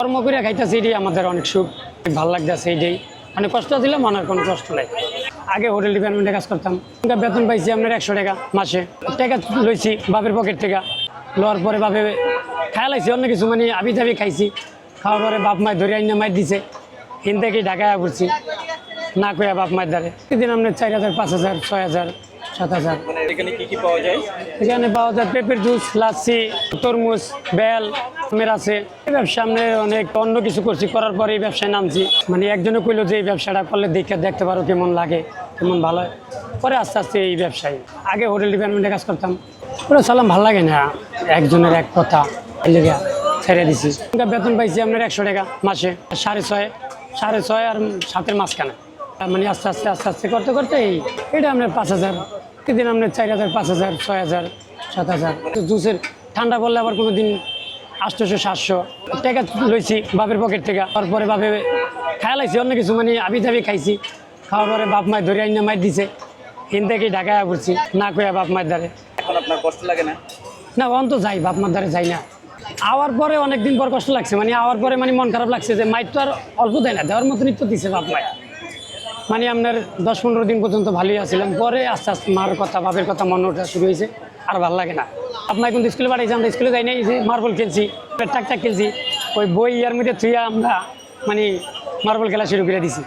কর্ম করে খাইতেছি এটাই আমাদের অনেক সুখ ভালো লাগতেছে এইটাই মানে কষ্ট ছিল মনের কোনো কষ্ট নাই। আগে হোটেল ডিপার্টমেন্টে কাজ করতাম। বেতন পাইছি আপনার একশো টাকা মাসে। টাকা লইছি বাপের পকেট থেকে। লওয়ার পরে বাপে খাইলাইছি অন্য কিছু মানে আবি দাবি খাইছি। খাওয়ার পরে বাপ মায় ধরে আইনা মাই দিছে। হিন থেকে ঢাকায় পড়ছি না কইয়া বাপ মায়ের দ্বারে। সেদিন আপনার চার হাজার পাঁচ হাজার ছয় হাজার সাত হাজার। এখানে কি কি পাওয়া যায়? এখানে পাওয়া যায় পেঁপের জুস লাচ্ছি তরমুজ বেল আমের আছে। এই ব্যবসা আমরা অনেক অন্য কিছু করছি, করার পরে এই ব্যবসায় নামছি। মানে একজনে কইলো যে এই ব্যবসাটা করলে দেখে দেখতে পারো কেমন লাগে, কেমন ভালো হয়। পরে আস্তে আস্তে এই ব্যবসায়, আগে হোটেল ডিপার্টমেন্টে কাজ করতাম। ওরা সালাম, ভালো লাগে না, একজনের এক কথা ছেড়ে দিছি। বেতন পাইছি আপনার একশো টাকা মাসে, সাড়ে ছয় সাড়ে ছয় আর সাতের মাঝখানে। মানে আস্তে আস্তে আস্তে আস্তে করতে করতে এই, এটা আপনার পাঁচ হাজার, প্রতিদিন আপনার চার হাজার, পাঁচ হাজার, ছয় হাজার, সাত হাজার। জুসের ঠান্ডা পড়লে আবার কোনো দিন আটশোশো সাতশো টাকা লইছি বাপের পকেট থেকে। তারপরে বাপে খাইলাইছি অন্য কিছু মানে আবি দাবি খাইছি। খাওয়ার পরে বাপ মায় ধরে আইনা মাই দিছে। হিন থেকে ঢাকায় পড়ছি না কইয়া বাপ মায়ের দ্বারে এখন আপনার কষ্ট লাগে না? না অন্ত যাই বাপ মার দ্বারে যাই না। আওয়ার পরে অনেক দিন পর কষ্ট লাগছে মানে আওয়ার পরে মানে মন খারাপ লাগছে যে মাইট তো আর অল্প দেয় না দেওয়ার মতনই তো দিছে বাপ মায় মানে আপনার দশ পনেরো দিন পর্যন্ত ভালোই আছিলাম। পরে আস্তে আস্তে মার কথা, বাপের কথা মনে ওঠা শুরু হয়েছে, আর ভালো লাগে না। আপনার কিন্তু স্কুলে পাঠাইছি আমরা স্কুলে যাই নাই যে মার্বল খেলছি টাক টাক খেলছি, ওই বই ইয়ার মধ্যে থুইয়া আমরা মানে মার্বল খেলা শুরু করে দিছি,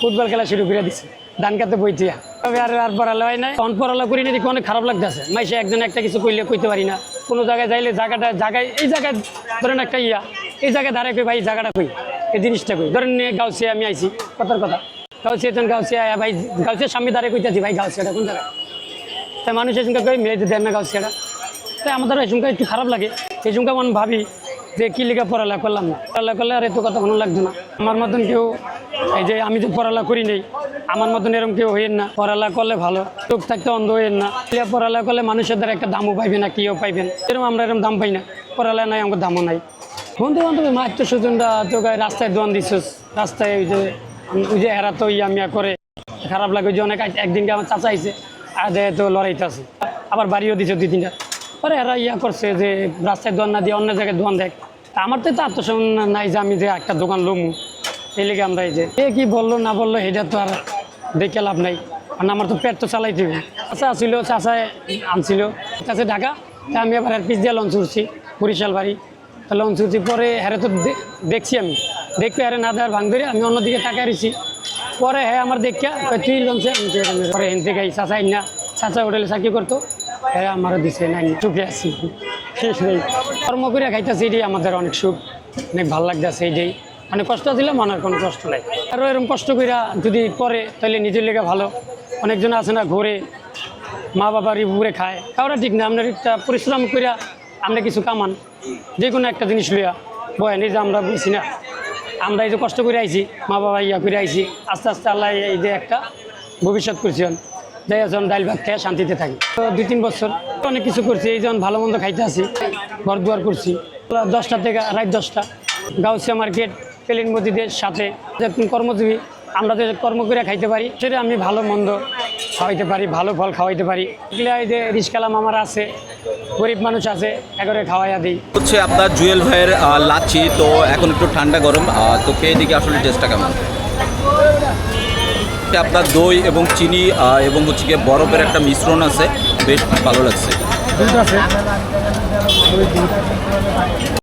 ফুটবল খেলা শুরু করে দিছি, ধান কাতে বই থুইয়া। তবে আর আর পড়ালে হয় নাই। অন পড়ালা করি না দেখি অনেক খারাপ লাগতেছে। মাইসে একজন একটা কিছু কইলে কইতে পারি না। কোনো জায়গায় যাইলে জায়গাটা, জায়গায়, এই জায়গায় ধরেন একটা ইয়া, এই জায়গায় দাঁড়ায় কই ভাই জায়গাটা কই, এই জিনিসটা কই? ধরেন গাউসিয়া আমি আইছি, কথার কথা। গাউসিয়া তখন গাউসিয়া আয়া ভাই গাউসিয়ার সামনে কইতেছি, ভাই গাউসিয়াটা কোন জায়গায়? তাই মানুষ সঙ্গে কই মেয়েদের দেন না গাউসিয়াটা তাই আমাদের সঙ্গে একটু খারাপ লাগে। সঙ্গে মন ভাবি যে কি লেখা পড়ালেখা করলাম না। পড়ালেখা করলে আর এত কথা ভালো লাগতো না। আমার মতন কেউ, এই যে আমি তো পড়ালেখা করি নেই, আমার মতন এরকম কেউ হইয়েন না। পড়ালেখা করলে ভালো, চোখ থাকতে অন্ধ হইয়েন না। লেখা পড়ালেখা করলে মানুষের দ্বারা একটা দামও পাইবে না কেউ পাইবেন এরকম আমরা এরকম দাম পাই না। পড়ালেখা নাই আমার দামও নাই। বন্ধু বান্ধব মাত্র স্বজনরা তো গায়ে রাস্তায় দোয়ান দিছিস, রাস্তায় ওই যে যে এরা তো ইয়া মিয়া করে, খারাপ লাগে যে অনেক একদিনকে আমার চাচা আইছে আর তো লড়াইতে আছে। আবার বাড়িও দিছে দুই তিনটা। পরে এরা ইয়া করছে যে রাস্তায় দোয়ান না দিয়ে অন্য জায়গায় দোয়ান দেখ আমার তো তো আত্মসম্মান নাই যে আমি যে একটা দোকান লমু। এই লেগে আমরা এই যে, এ কি বলল না বলল এটা তো আর দেখে লাভ নাই। কারণ আমার তো পেট তো চালাইতে হবে। চাচা ছিল চাচায় আনছিল। চাচা ঢাকা, তা আমি আবার পিস দিয়ে লঞ্চ উঠছি, বরিশাল বাড়ি। লঞ্চ উঠছি পরে হ্যারে তো দেখছি আমি। দেখতে আরে না দেওয়ার ভাঙ ধরে আমি অন্যদিকে তাকাই রয়েছি। পরে হ্যাঁ আমার দেখিয়া তুই পরে হেন থেকে চাচা না চাচা হোটেলে চাকরি করতো। হ্যাঁ আমারও দিছে, নাই চুপে আছি। কর্ম করে খাইতেছি এটাই আমাদের অনেক সুখ। অনেক ভালো লাগতেছে এইটাই মানে কষ্ট ছিল মনের কোনো কষ্ট নাই। আরও এরকম কষ্ট কইরা যদি করে তাহলে নিজের লেগে ভালো। অনেকজন আছে না ঘুরে, মা বাবার উপরে খায়। কাউরা ঠিক না আপনার একটা পরিশ্রম কইরা আমরা কিছু কামান। যে কোনো একটা জিনিস লইয়া। বয়, এই যে আমরা বুঝছি না আমরা এই যে কষ্ট করে আইছি, মা বাবা ইয়া করে আইছি, আস্তে আস্তে আল্লাহ এই যে একটা ভবিষ্যৎ করছেন যাই যখন ডাইল ভাত খেয়ে শান্তিতে থাকি। তো দুই তিন বছর অনেক কিছু করছি, এই যখন ভালো মন্দ খাইতে আসি, ঘর দুয়ার করছি। দশটা থেকে রাত দশটা গাউসিয়া মার্কেট পেলিন মসজিদের সাথে কর্মজীবী, আমরা যে কর্ম করে খাইতে পারি, সেটা আমি ভালো মন্দ খাওয়াইতে পারি ভালো ফল খাওয়াইতে পারি। এগুলো এই যে রিস্কালাম আমার আছে গরিব মানুষ আছে একেবারে খাওয়াইয়া দিই। হচ্ছে আপনার জুয়েল ভাইয়ের লাচ্ছি তো এখন একটু ঠান্ডা গরম তো খেয়ে দেখি আসলে টেস্টটা কেমন? আপনার দই এবং চিনি এবং হচ্ছে গিয়ে বরফের একটা মিশ্রণ আছে বেশ ভালো লাগছে। দুধ আছে।